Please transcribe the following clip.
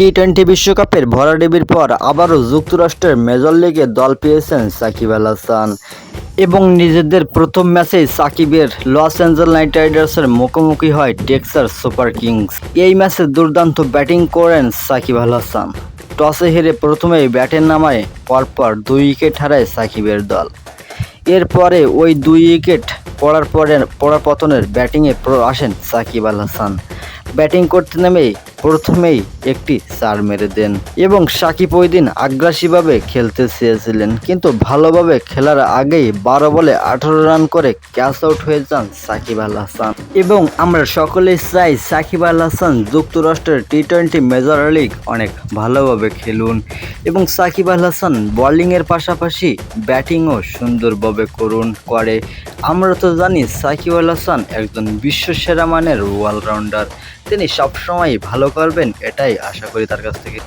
T twenty বিশ্বকাপের ভরাডুবির পর আবারও যুক্তরাষ্ট্রের মেজর লিগে দল পেয়েছেন সাকিব আল হাসান। এবং নিজেদের প্রথম ম্যাচেই সাকিবের লস অ্যাঞ্জেল নাইট রাইডার্সের মুখোমুখি হয় টেক্সার সুপার কিংস। এই ম্যাচে দুর্দান্ত ব্যাটিং করেন সাকিব আল হাসান। টসে হেরে প্রথমেই ব্যাটে নামায় পরপর দুই উইকেট হারায় সাকিবের দল। এরপরে ওই দুই উইকেট পড়ার পরে পড়ার পতনের ব্যাটিংয়ে আসেন সাকিব আল হাসান। ব্যাটিং করতে নেমেই প্রথমেই একটি চার মেরে দেন এবং সাকিব ওই দিন আগ্রাসীভাবে খেলতে চেয়েছিলেন। কিন্তু ভালোভাবে খেলার আগেই বারো বলে আঠারো রান করে ক্যাচ আউট হয়ে যান সাকিব আল হাসান। এবং আমরা সকলেই চাই সাকিব আল হাসান যুক্তরাষ্ট্রের টি টোয়েন্টি মেজর লিগ অনেক ভালোভাবে খেলুন এবং সাকিব আল হাসান বোলিংয়ের পাশাপাশি ব্যাটিংও সুন্দরভাবে করুন করে। আমরা তো জানি সাকিব আল হাসান একজন বিশ্বসেরা মানের অলরাউন্ডার তিনি সবসময় ভালো করবেন, এটাই আশা করি তার কাছ থেকে।